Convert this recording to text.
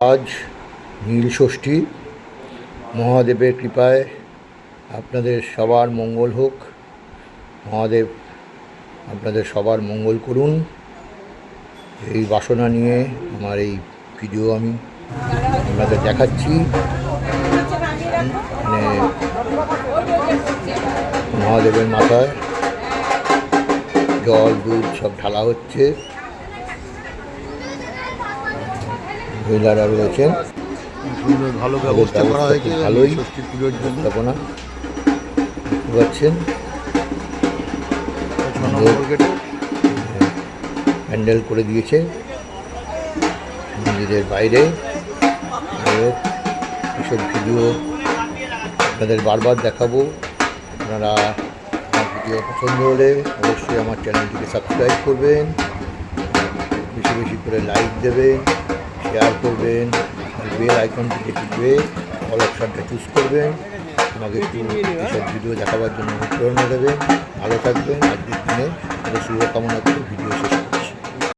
আজ নীল ষষ্ঠী। মহাদেবের কৃপায় আপনাদের সবার মঙ্গল হোক। মহাদেব আপনাদের সবার মঙ্গল করুন। এই বাসনা নিয়ে আমার এই ভিডিও আমি আপনাদের দেখাচ্ছি। মানে মহাদেবের মাথায় জল, দুধ সব ঢালা হচ্ছে। মহিলারা রয়েছেন। সুন্দর ভালো ব্যবস্থা করা হয়েছে ভালোই পুজোর জন্য। পাচ্ছেন হ্যান্ডেল করে দিয়েছে। মন্দিরের বাইরে। এসব ভিডিও আপনাদের বারবার দেখাবো। আপনারা ভিডিও পছন্দ হলে অবশ্যই আমার চ্যানেলটিকে সাবস্ক্রাইব করবেন। বেশি বেশি করে লাইক দেবেন। শেয়ার করবেন, আর বেল আইকনটিকে টিপে অল অপশানটা চুজ করবেন। আমাকে একটু এসব ভিডিও দেখাবার জন্য অনুপ্রেরণা দেবেন ভালো থাকবেন, আজকের দিনে শুভকামনা করে ভিডিও শেষ করবেন